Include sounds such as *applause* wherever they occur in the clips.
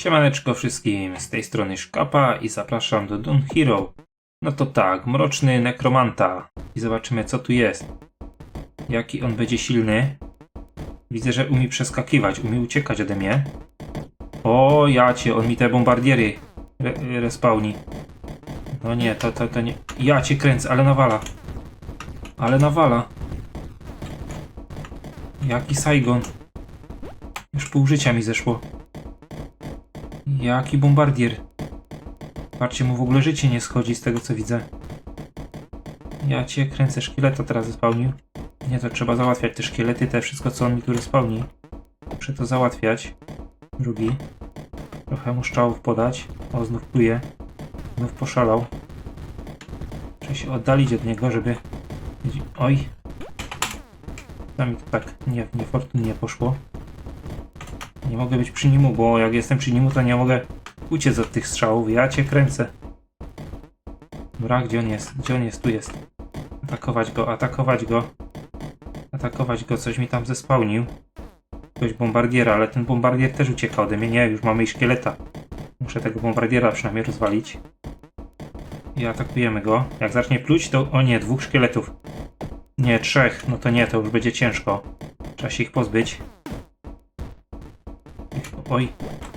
Siemaneczko wszystkim, z tej strony Szkapa i zapraszam do Doom Hero. No to tak, mroczny nekromanta. I zobaczymy co tu jest. Jaki on będzie silny. Widzę, że umie przeskakiwać, umie uciekać ode mnie. O, jacie, on mi te bombardiery re respawni. No nie, to, to, to nie. Ja cię kręcę, ale nawala. Ale nawala. Jaki Saigon. Już pół życia mi zeszło. Jaki bombardier. Patrzcie, mu w ogóle życie nie schodzi z tego co widzę. Ja cię kręcę, szkieleta teraz zespałnił. Nie, to trzeba załatwiać te szkielety, te wszystko co on mi tu respawni. Muszę to załatwiać. Drugi. Trochę mu szczałów podać. O, znów pluje. Znów poszalał. Muszę się oddalić od niego, żeby... Oj. To mi to tak nie, niefortunnie poszło. Nie mogę być przy nimu, bo jak jestem przy nimu, to nie mogę uciec od tych strzałów. Ja cię kręcę. Dobra, gdzie on jest? Gdzie on jest? Tu jest. Atakować go, atakować go. Atakować go, coś mi tam zespałnił. Jakiegoś bombardiera, ale ten bombardier też ucieka ode mnie. Nie, już mamy i szkieleta. Muszę tego bombardiera przynajmniej rozwalić. I atakujemy go. Jak zacznie pluć, to... O nie, dwóch szkieletów. Nie, trzech. No to nie, to już będzie ciężko. Trzeba się ich pozbyć. Oj,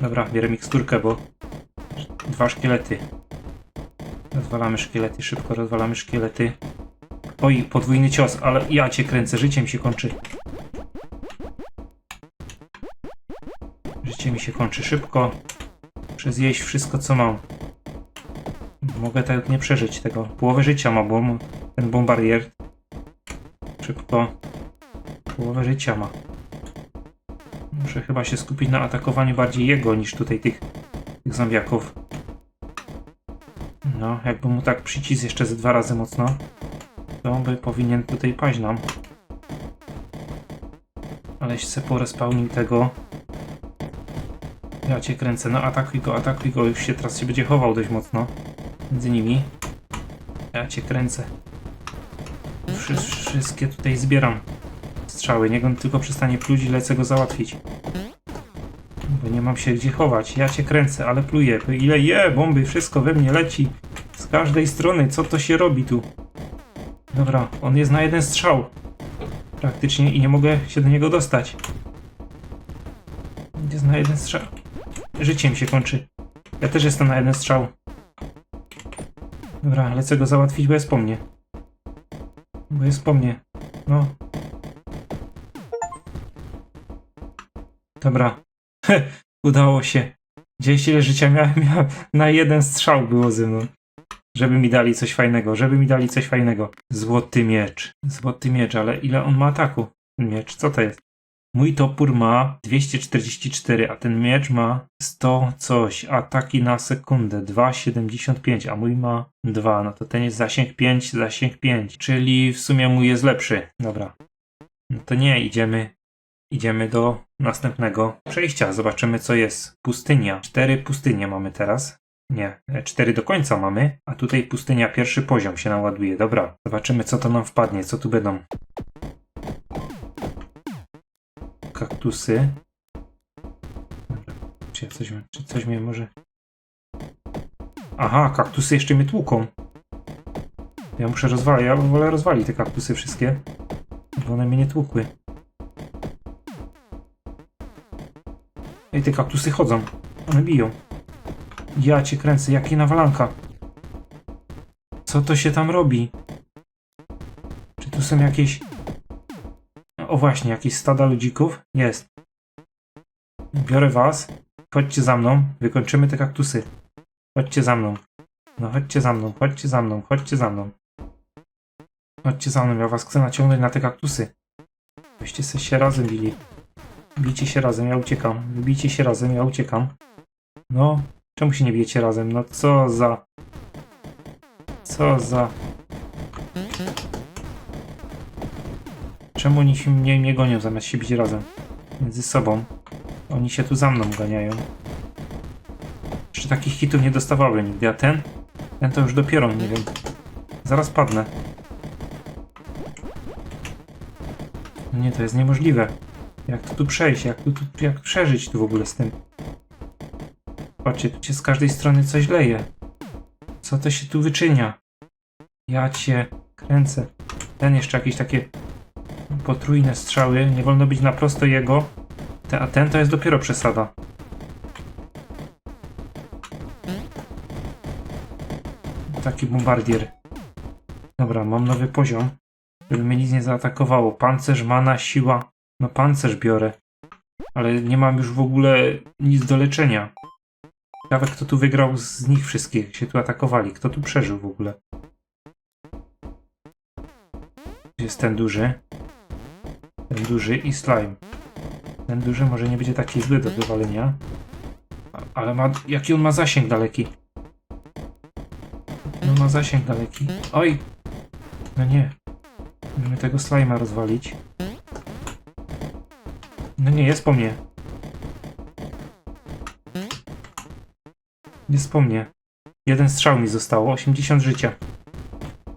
dobra, bierę miksturkę, bo dwa szkielety. Rozwalamy szkielety, szybko rozwalamy szkielety. Oj, podwójny cios, ale ja cię kręcę, życie mi się kończy. Życie mi się kończy szybko. Muszę zjeść wszystko, co mam. Mogę tak nie przeżyć tego. Połowę życia ma, bo ten bombardier. Szybko. Połowę życia ma. Muszę chyba się skupić na atakowaniu bardziej jego niż tutaj tych, tych zombiaków. No, jakby mu tak przycisł jeszcze ze dwa razy mocno, to by powinien tutaj paść nam. Aleś se porespałnił tego. Ja cię kręcę, no atakuj go, atakuj go, już się teraz się będzie chował dość mocno między nimi. Ja cię kręcę. Wszy wszystkie tutaj zbieram strzały. Niech on tylko przestanie pluć i lecę go załatwić. Nie mam się gdzie chować. Ja cię kręcę, ale pluję. Ile je, bomby, wszystko we mnie leci. Z każdej strony, co to się robi tu? Dobra, on jest na jeden strzał. Praktycznie i nie mogę się do niego dostać. Jest na jeden strzał. Życie mi się kończy. Ja też jestem na jeden strzał. Dobra, lecę go załatwić, bo jest po mnie. Bo jest po mnie. No, Dobra. *laughs* Udało się. Gdzieś ile życia miałem, miałem, na jeden strzał było ze mną. Żeby mi dali coś fajnego, żeby mi dali coś fajnego. Złoty miecz. Złoty miecz, ale ile on ma ataku? Miecz, co to jest? Mój topór ma 244, a ten miecz ma 100 coś. Ataki na sekundę 2,75, a mój ma 2. No to ten jest zasięg 5, zasięg 5. Czyli w sumie mój jest lepszy. Dobra. No to nie, idziemy Idziemy do następnego przejścia. Zobaczymy, co jest. Pustynia. Cztery pustynie mamy teraz. Nie, e, cztery do końca mamy, a tutaj pustynia pierwszy poziom się naładuje. Dobra, zobaczymy, co to nam wpadnie, co tu będą. Kaktusy. Czy, coś, czy coś mnie może... Aha, kaktusy jeszcze mnie tłuką. Ja muszę rozwalić, ja wolę rozwalić te kaktusy wszystkie, bo one mnie nie tłukły. Ej, te kaktusy chodzą. One biją. Ja cię kręcę, jaki nawalanka. Co to się tam robi? Czy tu są jakieś... O właśnie, jakieś stada ludzików? Jest. Biorę was. Chodźcie za mną. Wykończymy te kaktusy. Chodźcie za mną. No chodźcie za mną, chodźcie za mną, chodźcie za mną. Chodźcie za mną, ja was chcę naciągnąć na te kaktusy. Byście se się razem bili. Bijcie się razem, ja uciekam. Bijcie się razem, ja uciekam. No, czemu się nie bijecie razem? No co za... Co za... Czemu oni się mnie, mnie gonią zamiast się bić razem? Między sobą. Oni się tu za mną ganiają. Jeszcze takich hitów nie dostawałem nigdy, a ten? Ten to już dopiero, nie wiem. Zaraz padnę. No nie, to jest niemożliwe. Jak tu przejść? Jak, tu, tu, jak przeżyć tu w ogóle z tym? Patrzcie, tu się z każdej strony coś leje. Co to się tu wyczynia? Ja cię kręcę. Ten jeszcze jakieś takie potrójne strzały. Nie wolno być na prosto jego. Te, a ten to jest dopiero przesada. Taki bombardier. Dobra, mam nowy poziom. Żeby mnie nic nie zaatakowało. Pancerz, mana, siła. No pancerz biorę. Ale nie mam już w ogóle nic do leczenia. Ciekawe kto tu wygrał z nich wszystkich, się tu atakowali. Kto tu przeżył w ogóle? Jest ten duży. Ten duży i slime. Ten duży może nie będzie taki zły do wywalenia. Ale ma, jaki on ma zasięg daleki? No ma zasięg daleki. Oj! No nie. Musimy tego slajma rozwalić. No nie, jest po mnie. Jest po mnie. Jeden strzał mi zostało, 80 życia.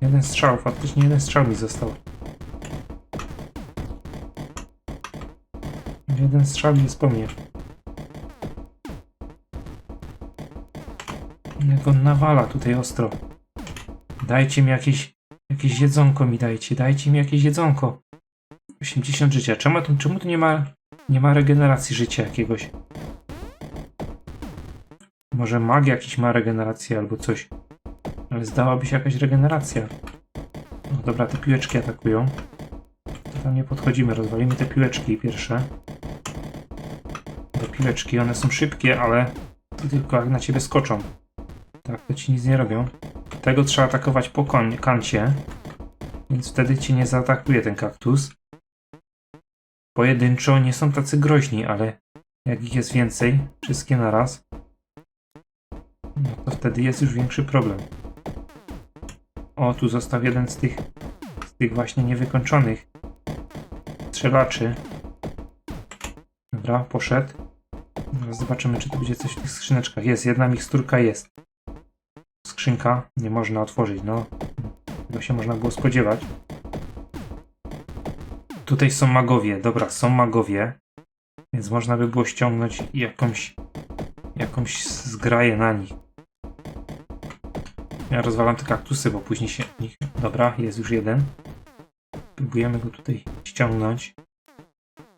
Jeden strzał, faktycznie jeden strzał mi został. Jeden strzał jest po mnie. Jak on nawala tutaj ostro. Dajcie mi jakieś, jakieś jedzonko mi dajcie, dajcie mi jakieś jedzonko. 80 życia. Czemu czemu tu nie ma, nie ma regeneracji życia jakiegoś? Może mag jakiś ma regenerację albo coś. Ale zdałaby się jakaś regeneracja. No dobra, te piłeczki atakują. To tam nie podchodzimy, rozwalimy te piłeczki pierwsze. Te piłeczki, one są szybkie, ale tylko jak na ciebie skoczą. Tak, to ci nic nie robią. Tego trzeba atakować po kancie, więc wtedy cię nie zaatakuje ten kaktus. Pojedynczo nie są tacy groźni, ale jak ich jest więcej, wszystkie naraz, no to wtedy jest już większy problem. O, tu został jeden z tych, z tych właśnie niewykończonych strzelaczy. Dobra, poszedł. Zobaczymy, czy tu będzie coś w tych skrzyneczkach. Jest, jedna miksturka jest. Skrzynka nie można otworzyć, no. Tego się można było spodziewać. Tutaj są magowie. Dobra, są magowie. Więc można by było ściągnąć jakąś jakąś zgraję na nich. Ja rozwalam te kaktusy, bo później się nich... Dobra, jest już jeden. Próbujemy go tutaj ściągnąć,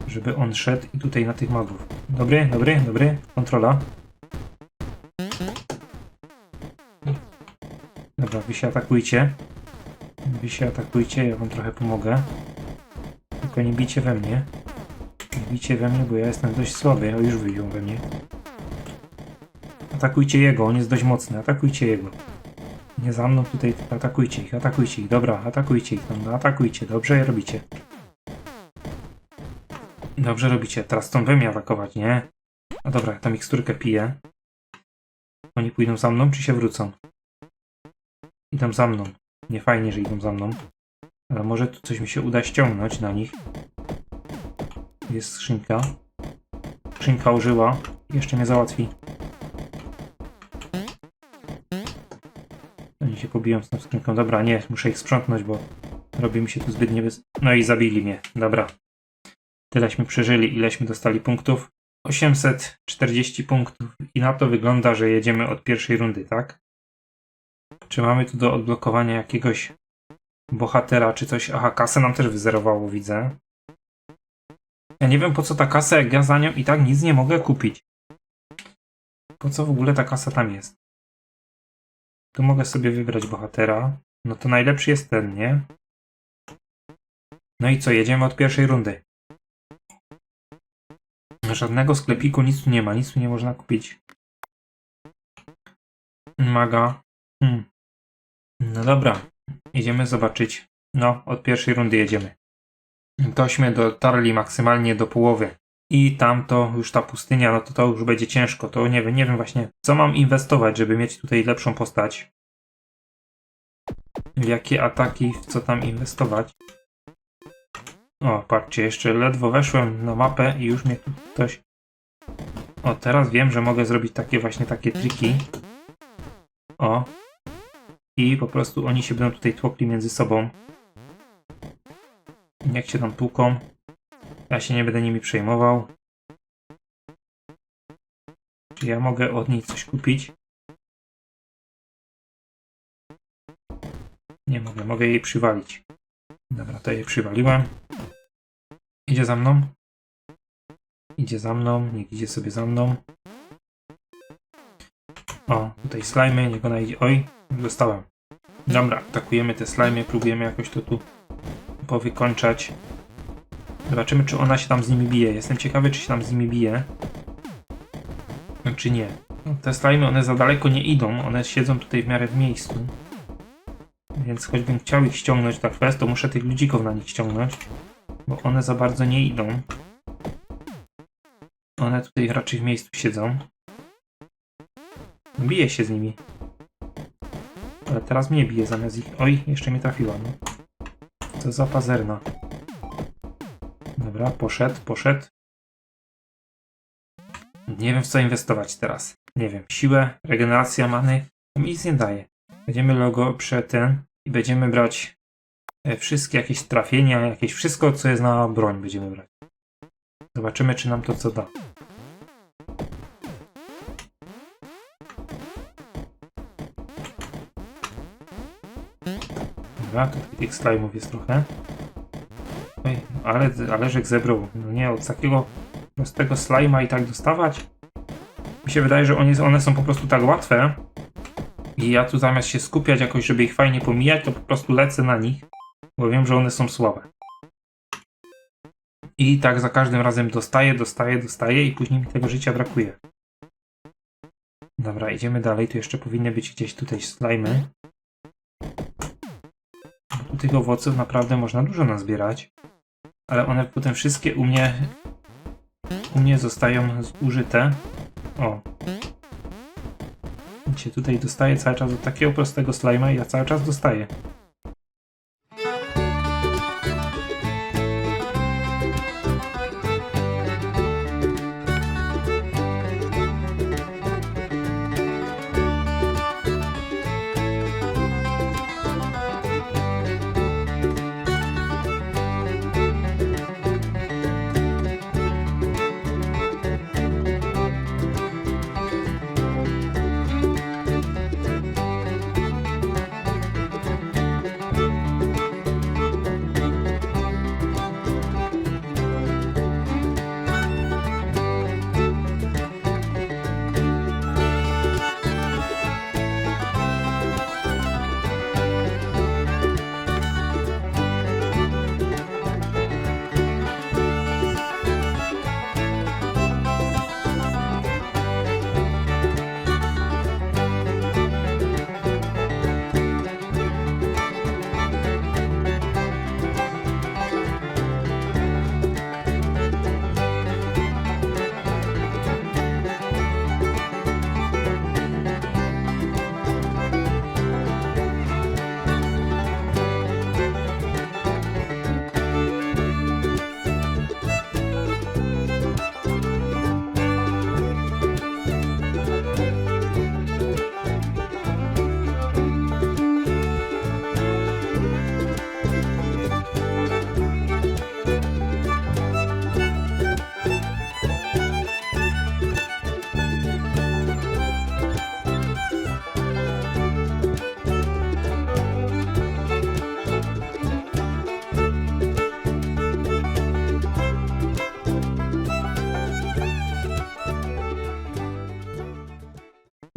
żeby on szedł i tutaj na tych magów. Dobry, dobry, dobry. Kontrola. Dobra, wy się atakujcie. Wy się atakujcie, ja wam trochę pomogę. Tylko nie bijcie we mnie. Nie bijcie we mnie, bo ja jestem dość słaby, a już wyjął we mnie. Atakujcie jego, on jest dość mocny. Atakujcie jego. Nie za mną tutaj, atakujcie ich, atakujcie ich. Dobra, atakujcie ich tam, no, atakujcie. Dobrze robicie. Dobrze robicie. Teraz tą wy mnie atakować, nie? A dobra, tą miksturkę piję. Oni pójdą za mną, czy się wrócą? Idą za mną. Nie fajnie, że idą za mną. Ale może tu coś mi się uda ściągnąć na nich. Jest skrzynka. Skrzynka użyła. Jeszcze mnie załatwi. Oni się pobiją z tą skrzynką. Dobra, nie, muszę ich sprzątnąć, bo robi mi się tu zbyt niebez... No i zabili mnie. Dobra. Tyleśmy przeżyli, ileśmy dostali punktów. 840 punktów i na to wygląda, że jedziemy od pierwszej rundy, tak? Czy mamy tu do odblokowania jakiegoś bohatera czy coś? Aha, kasę nam też wyzerowało, widzę. Ja nie wiem po co ta kasa, jak ja za nią i tak nic nie mogę kupić. Po co w ogóle ta kasa tam jest? Tu mogę sobie wybrać bohatera. No to najlepszy jest ten, nie? No i co, jedziemy od pierwszej rundy. Żadnego sklepiku, nic tu nie ma, nic tu nie można kupić. Maga. Hmm. No dobra, idziemy zobaczyć. No, od pierwszej rundy jedziemy. Tośmy dotarli maksymalnie do połowy. I tam to już ta pustynia, no to to już będzie ciężko. To nie wiem, nie wiem właśnie, co mam inwestować, żeby mieć tutaj lepszą postać. W jakie ataki, w co tam inwestować. O, patrzcie, jeszcze ledwo weszłem na mapę i już mnie tu ktoś... O, teraz wiem, że mogę zrobić takie właśnie takie triki. O. I po prostu oni się będą tutaj tłokli między sobą. Jak się tam tłuką. Ja się nie będę nimi przejmował. Czy ja mogę od niej coś kupić? Nie mogę, mogę jej przywalić. Dobra, to jej przywaliłem. Idzie za mną. Idzie za mną, niech idzie sobie za mną. O, tutaj slajmy, niech ona idzie. Oj, dostałem. Dobra, atakujemy te slajmy, próbujemy jakoś to tu powykończać. Zobaczymy, czy ona się tam z nimi bije. Jestem ciekawy, czy się tam z nimi bije. Czy nie. No, te slajmy, one za daleko nie idą. One siedzą tutaj w miarę w miejscu. Więc choćbym chciał ich ściągnąć na quest, to muszę tych ludzików na nich ściągnąć. Bo one za bardzo nie idą. One tutaj raczej w miejscu siedzą. Bije się z nimi. Ale teraz mnie bije zamiast ich. Oj, jeszcze mnie trafiła. No. Co za pazerna. Dobra, poszedł, poszedł. Nie wiem w co inwestować teraz. Nie wiem, siłę, regeneracja many. Mi nic nie daje. Będziemy logo przed ten i będziemy brać e, wszystkie jakieś trafienia, jakieś wszystko co jest na broń będziemy brać. Zobaczymy czy nam to co da. Dobra, tych slime'ów jest trochę. Oj, ale, ale zebrał. No nie, od takiego prostego slajma i tak dostawać? Mi się wydaje, że oni, one są po prostu tak łatwe. I ja tu zamiast się skupiać jakoś, żeby ich fajnie pomijać, to po prostu lecę na nich, bo wiem, że one są słabe. I tak za każdym razem dostaję, dostaję, dostaję i później mi tego życia brakuje. Dobra, idziemy dalej. Tu jeszcze powinny być gdzieś tutaj slajmy. Tych owoców naprawdę można dużo nazbierać. Ale one potem wszystkie u mnie u mnie zostają zużyte. O. Widzicie, tutaj dostaję cały czas od takiego prostego slajma i ja cały czas dostaję.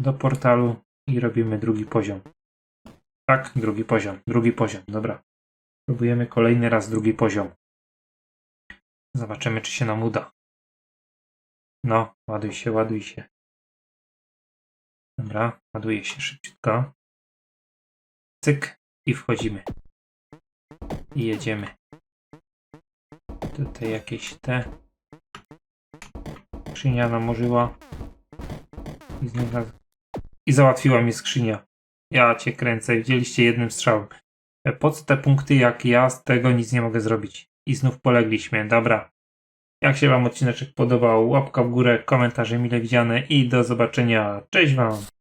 Do portalu i robimy drugi poziom. Tak, drugi poziom, drugi poziom, dobra. Próbujemy kolejny raz drugi poziom. Zobaczymy, czy się nam uda. No, ładuj się, ładuj się. Dobra, ładuje się szybciutko. Cyk i wchodzimy. I jedziemy. Tutaj jakieś te. Skrzynia namorzyła. I znalazł i załatwiła mi skrzynia. Ja cię kręcę, widzieliście jednym strzałem. E, Po co te punkty, jak ja z tego nic nie mogę zrobić? I znów polegliśmy, dobra. Jak się wam odcineczek podobał, łapka w górę, komentarze mile widziane i do zobaczenia. Cześć wam!